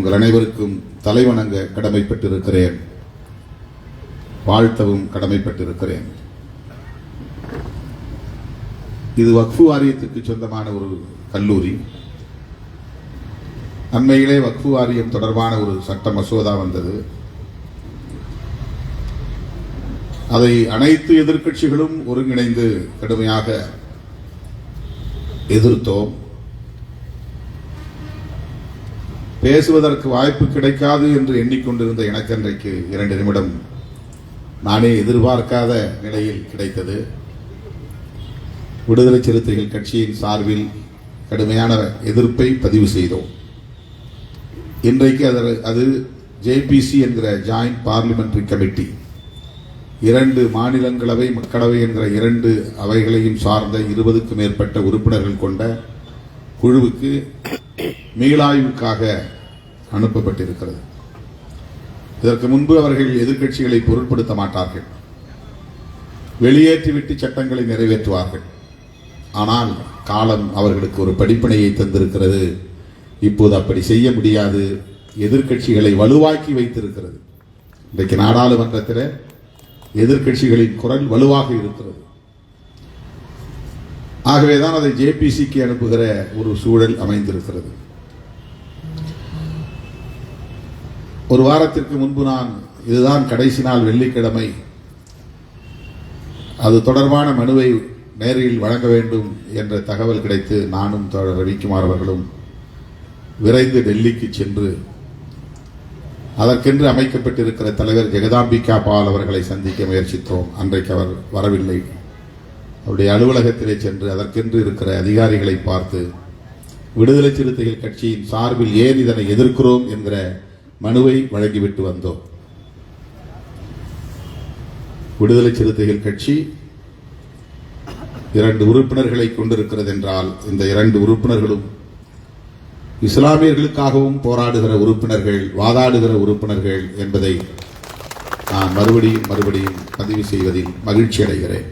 உங்கள் அனைவருக்கும் தலைவணங்க கடமைப்பட்டிருக்கிறேன். வாழ்த்தவும் கடமைப்பட்டிருக்கிறேன். இது வக்ஃபு வாரியத்திற்கு சொந்தமான ஒரு கல்லூரி. அண்மையிலே வக்ஃபு வாரியம் தொடர்பான ஒரு சட்ட மசோதா வந்தது. அதை அனைத்து எதிர்க்கட்சிகளும் ஒருங்கிணைந்து கடுமையாக எதிர்த்தோம். பேசுவதற்கு வாய்ப்பு கிடைக்காது என்று எண்ணிக்கொண்டிருந்த எனக்கு அன்றைக்கு இரண்டு நிமிடம் நானே எதிர்பார்க்காத நிலையில் கிடைத்தது. விடுதலை சிறுத்தைகள் கட்சியின் சார்பில் கடுமையான எதிர்ப்பை பதிவு செய்தோம். இன்றைக்கு அது அது ஜேபிசி என்கிற ஜாயிண்ட் பார்லிமெண்ட்ரி கமிட்டி இரண்டு மாநிலங்களவை மக்களவை என்கிற இரண்டு அவைகளையும் சார்ந்த இருபதுக்கும் மேற்பட்ட உறுப்பினர்கள் கொண்ட குழுவுக்கு மீளாய்வுக்காக அனுப்பப்பட்டிருக்கிறது. இதற்கு முன்பு அவர்கள் எதிர்க்கட்சிகளை பொருட்படுத்த மாட்டார்கள். வெளியேற்றிவிட்டு சட்டங்களை நிறைவேற்றுவார்கள். ஆனால் காலம் அவர்களுக்கு ஒரு படிப்பினையை தந்திருக்கிறது. இப்போது அப்படி செய்ய முடியாது. எதிர்க்கட்சிகளை வலுவாக்கி வைத்திருக்கிறது. இன்றைக்கு நாடாளுமன்றத்தில் எதிர்க்கட்சிகளின் குரல் வலுவாக இருக்கிறது. ஆகவே தான் அதை ஜேபிசிக்கு அனுப்புகிற ஒரு சூழல் அமைந்திருக்கிறது. ஒரு வாரத்திற்கு முன்பு நான் இதுதான் கடைசி நாள் வெள்ளிக்கிழமை. அது தொடர்பான மனுவை நேரில் வழங்க வேண்டும் என்ற தகவல் கிடைத்து நானும் ரவிக்குமார் அவர்களும் விரைந்து டெல்லிக்கு சென்று அதற்கென்று அமைக்கப்பட்டிருக்கிற தலைவர் ஜெகதாம்பிகா பால் அவர்களை சந்திக்க முயற்சித்தோம். அன்றைக்கு அவர் வரவில்லை. அவருடைய அலுவலகத்திலே சென்று அதற்கென்று இருக்கிற அதிகாரிகளை பார்த்து விடுதலை சிறுத்தைகள் கட்சியின் சார்பில் ஏன் இதனை எதிர்க்கிறோம் என்கிற மனுவை வழங்கிவிட்டு வந்தோம். விடுதலை சிறுத்தைகள் கட்சி இரண்டு உறுப்பினர்களை கொண்டிருக்கிறது என்றால் இந்த இரண்டு உறுப்பினர்களும் இஸ்லாமியர்களுக்காகவும் போராடுகிற உறுப்பினர்கள் வாதாடுகிற உறுப்பினர்கள் என்பதை நான் மறுபடியும் மறுபடியும் பதிவு செய்வதில் மகிழ்ச்சி அடைகிறேன்.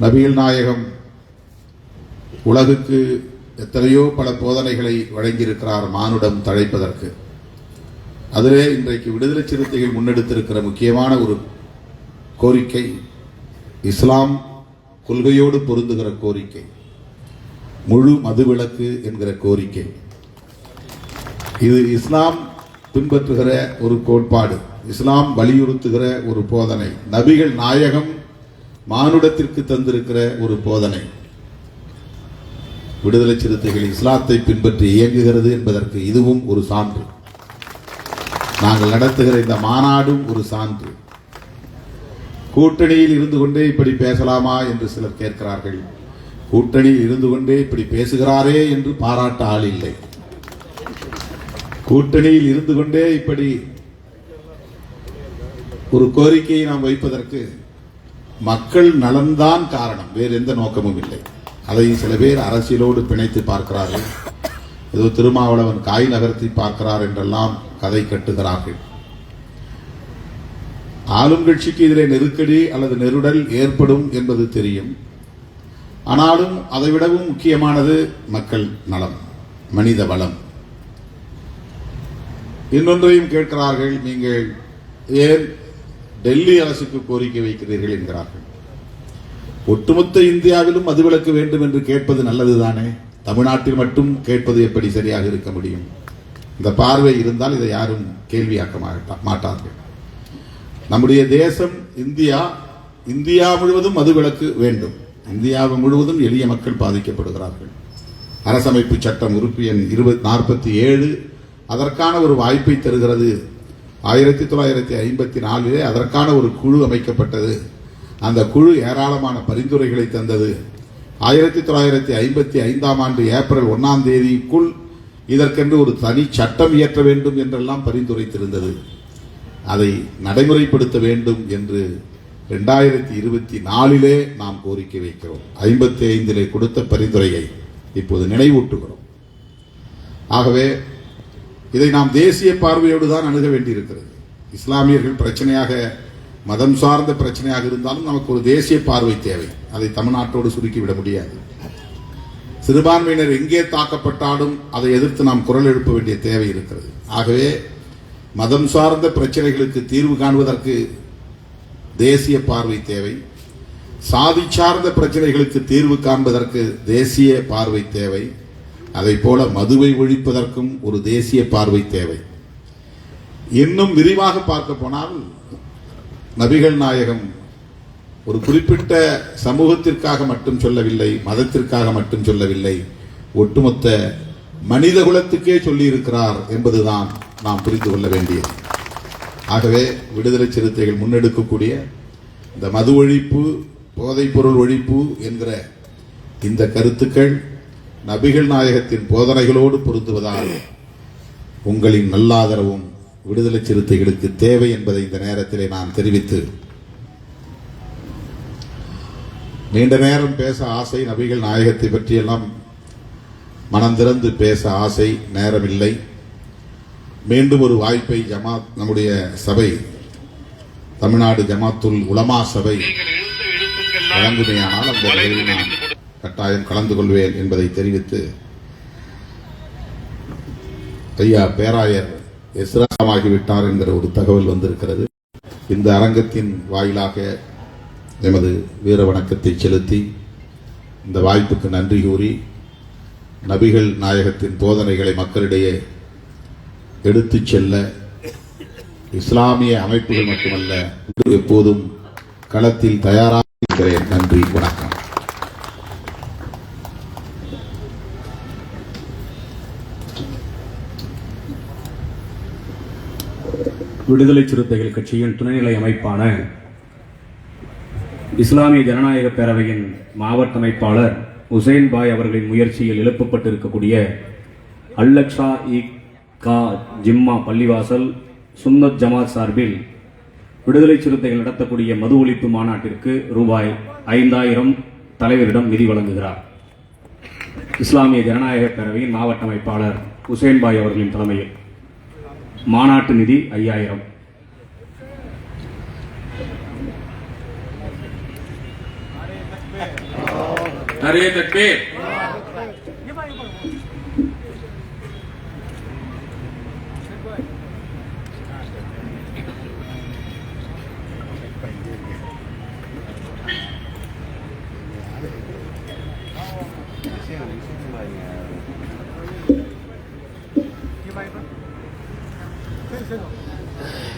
நபிகள் நாயகம் உலகுக்கு எத்தனையோ பல போதனைகளை வழங்கியிருக்கிறார் மானுடம் தழைப்பதற்கு. அதிலே இன்றைக்கு விடுதலை சிறுத்தைகள் முன்னெடுத்திருக்கிற முக்கியமான ஒரு கோரிக்கை இஸ்லாம் கொள்கையோடு பொருந்துகிற கோரிக்கை முழு மதுவிலக்கு என்கிற கோரிக்கை. இது இஸ்லாம் பின்பற்றுகிற ஒரு கோட்பாடு இஸ்லாம் வலியுறுத்துகிற ஒரு போதனை நபிகள் நாயகம் மானுடத்திற்கு தந்திருக்கிற ஒரு போதனை. விடுதலை சிறுத்தைகள் இஸ்லாத்தை பின்பற்றி இயங்குகிறது என்பதற்கு இதுவும் ஒரு சான்று. நாங்கள் நடத்துகிற இந்த மாநாடும் ஒரு சான்று. கூட்டணியில் இருந்து கொண்டே இப்படி பேசலாமா என்று சிலர் கேட்கிறார்கள். கூட்டணியில் இருந்து கொண்டே இப்படி பேசுகிறாரே என்று பாராட்ட ஆள் இல்லை. கூட்டணியில் இருந்து கொண்டே இப்படி ஒரு கோரிக்கையை நாம் வைப்பதற்கு மக்கள் நலன்தான் காரணம். வேறு எந்த நோக்கமும் இல்லை. அதை சில பேர் அரசியலோடு பிணைத்து பார்க்கிறார்கள். ஏதோ திருமாவளவன் காய் நகர்த்தி பார்க்கிறார் என்றெல்லாம் கதை கட்டுகிறார்கள். ஆளும் கட்சிக்கு எதிரே நெருக்கடி அல்லது நெருடல் ஏற்படும் என்பது தெரியும். ஆனாலும் அதைவிடவும் முக்கியமானது மக்கள் நலம் மனித வளம். இன்னொன்றையும் கேட்கிறார்கள் நீங்கள் ஏன் டெல்லி அரசுக்கு கோரிக்கை வைக்கிறீர்கள் என்கிறார்கள். ஒட்டுமொத்த இந்தியாவிலும் மதுவிலக்கு வேண்டும் என்று கேட்பது நல்லதுதானே? தமிழ்நாட்டில் மட்டும் கேட்பது எப்படி சரியாக இருக்க முடியும்? இந்த பார்வை இருந்தால் இதை யாரும் கேள்வியாக்க மாட்டா- மாட்டார்கள். நம்முடைய தேசம் இந்தியா இந்தியா முழுவதும் மதுவிலக்கு வேண்டும். இந்தியா முழுவதும் எளிய மக்கள் பாதிக்கப்படுகிறார்கள். அரசமைப்பு சட்டம் உறுப்பு எண் இருபத்தி நாற்பத்தி ஏழு அதற்கான ஒரு வாய்ப்பை தருகிறது. ஆயிரத்தி தொள்ளாயிரத்தி ஐம்பத்தி நாலிலே அதற்கான ஒரு குழு அமைக்கப்பட்டது. அந்த குழு ஏராளமான பரிந்துரைகளை தந்தது. ஆயிரத்தி தொள்ளாயிரத்தி ஐம்பத்தி ஐந்தாம் ஆண்டு ஏப்ரல் ஒன்றாம் தேதிக்குள் இதற்கென்று ஒரு தனி சட்டம் இயற்ற வேண்டும் என்றெல்லாம் பரிந்துரைத்திருந்தது. அதை நடைமுறைப்படுத்த வேண்டும் என்று ரெண்டாயிரத்தி இருபத்தி நாலிலே நாம் கோரிக்கை வைக்கிறோம். ஐம்பத்தி ஐந்திலே கொடுத்த பரிந்துரையை இப்போது நினைவூட்டுகிறோம். ஆகவே இதை நாம் தேசிய பார்வையோடு தான் அணுக வேண்டியிருக்கிறது. இஸ்லாமியர்கள் பிரச்சனையாக மதம் சார்ந்த பிரச்சனையாக இருந்தாலும் நமக்கு ஒரு தேசிய பார்வை தேவை. அதை தமிழ்நாட்டோடு சுருக்கிவிட முடியாது. சிறுபான்மையினர் எங்கே தாக்கப்பட்டாலும் அதை எதிர்த்து நாம் குரல் எழுப்ப வேண்டிய தேவை இருக்கிறது. ஆகவே மதம் சார்ந்த பிரச்சனைகளுக்கு தீர்வு காண்பதற்கு தேசிய பார்வை தேவை. சாதி சார்ந்த பிரச்சனைகளுக்கு தீர்வு காண்பதற்கு தேசிய பார்வை தேவை. அதைப் போல மதுவை ஒழிப்பதற்கும் ஒரு தேசிய பார்வை தேவை. இன்னும் விரிவாக பார்க்க போனால் நபிகள் நாயகம் ஒரு குறிப்பிட்ட சமூகத்திற்காக மட்டும் சொல்லவில்லை மதத்திற்காக மட்டும் சொல்லவில்லை ஒட்டுமொத்த மனித குலத்துக்கே சொல்லியிருக்கிறார் என்பதுதான் நாம் புரிந்து கொள்ள வேண்டியது. ஆகவே விடுதலை சிறுத்தைகள் முன்னெடுக்கக்கூடிய இந்த மது ஒழிப்பு போதைப்பொருள் ஒழிப்பு என்கிற இந்த கருத்துக்கள் நபிகள் நாயகத்தின் போதனைகளோடு பொருந்துவதால் உங்களின் நல்லாதரவும் விடுதலை சிறுத்தைகளுக்கு தேவை என்பதை இந்த நேரத்திலே நான் தெரிவித்து நீண்ட நேரம் பேச ஆசை நபிகள் நாயகத்தை பற்றியெல்லாம் மனம் திறந்து பேச ஆசை நேரமில்லை. மீண்டும் ஒரு வாய்ப்பை ஜமாத் நம்முடைய சபை தமிழ்நாடு ஜமாத்துல் உலமா சபை வழங்குமையானால் அந்த நிகழ்வில் நான் கட்டாயம் கலந்து கொள்வேன் என்பதை தெரிவித்து ஐயா பேராயர் எஸ்ராமாகிவிட்டார் என்கிற ஒரு தகவல் வந்திருக்கிறது. இந்த அரங்கத்தின் வாயிலாக எமது வீர வணக்கத்தை செலுத்தி இந்த வாய்ப்புக்கு நன்றி கூறி நபிகள் நாயகத்தின் போதனைகளை மக்களிடையே எடுத்துச் செல்ல இஸ்லாமிய அமைப்புகள் மட்டுமல்ல எப்போதும் களத்தில் தயாராக இருக்கிறேன். நன்றி வணக்கம். விடுதலை சிறுத்தைகள் கட்சியின் துணைநிலை அமைப்பான இஸ்லாமிய ஜனநாயக பேரவையின் மாவட்ட அமைப்பாளர் உசைன் பாய் அவர்களின் முயற்சியில் எழுப்பப்பட்டிருக்கக்கூடிய அல்லக்ஷா இ கா ஜிம்மா பள்ளிவாசல் சுன்னத் ஜமாத் சார்பில் விடுதலை சிறுத்தைகள் நடத்தக்கூடிய மது ஒழிப்பு மாநாட்டிற்கு ரூபாய் ஐந்தாயிரம் தலைவரிடம் நிதி வழங்குகிறார். இஸ்லாமிய ஜனநாயக பேரவையின் மாவட்ட அமைப்பாளர் உசேன் பாய் அவர்களின் தலைமையில். மாநாட்டு நிதி ஐயாயிரம். நிறைய தட்பே へえ。